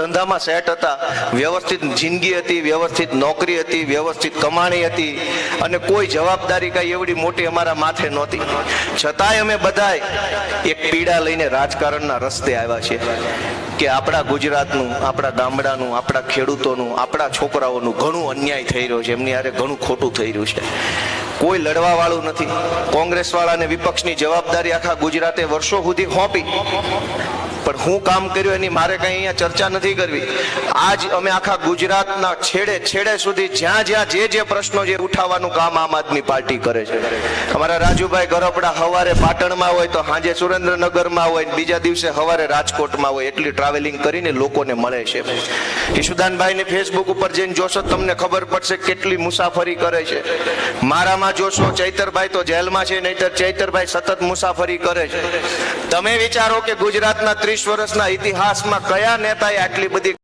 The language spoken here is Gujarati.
ધંધામાં સેટ હતા. વ્યવસ્થિત જિંદગી હતી, વ્યવસ્થિત નોકરી હતી, વ્યવસ્થિત કમાણી હતી અને કોઈ જવાબદારી કઈ એવડી મોટી અમારા માથે નહોતી. છતાંય અમે બધાય એક પીડા લઈને રાજકારણના રસ્તે આવ્યા છીએ કે આપણા ગુજરાતનું, આપણા ગામડાનું, આપણા ખેડૂતોનું, આપણા છોકરાઓનું ઘણું અન્યાય થઈ રહ્યો છે. એમની હારે ઘણું ખોટું થઈ રહ્યું છે. કોઈ લડવા વાળું નથી. કોંગ્રેસ વાળાને વિપક્ષની જવાબદારી આખા ગુજરાતે વર્ષો સુધી સોંપી પણ હું કામ કર્યું એની મારે કઈ અહીંયા ચર્ચા નથી કરવી. આજ અમે આખા ગુજરાતના છેડે છેડે સુધી જ્યાં જ્યાં જે જે પ્રશ્નો જે ઉઠાવવાનું કામ આમ આદમી પાર્ટી કરે છે. અમારા રાજુભાઈ ગરબડા હવારે પાટણમાં હોય તો સાંજે સુરેન્દ્રનગરમાં હોય બીજા દિવસે હવારે રાજકોટમાં હોય એટલી ટ્રાવેલિંગ કરીને લોકોને મળે છે. ઈશુદાનભાઈને ફેસબુક ઉપર જઈને જોશો તમને ખબર પડશે કેટલી મુસાફરી કરે છે. મારામાં જોશો, ચૈતરભાઈ તો જેલમાં છે, નહીતર ચૈતરભાઈ સતત મુસાફરી કરે છે. તમે વિચારો કે ગુજરાતના ત્રીસ વર્ષના ઇતિહાસમાં કયા નેતાએ આટલી બધી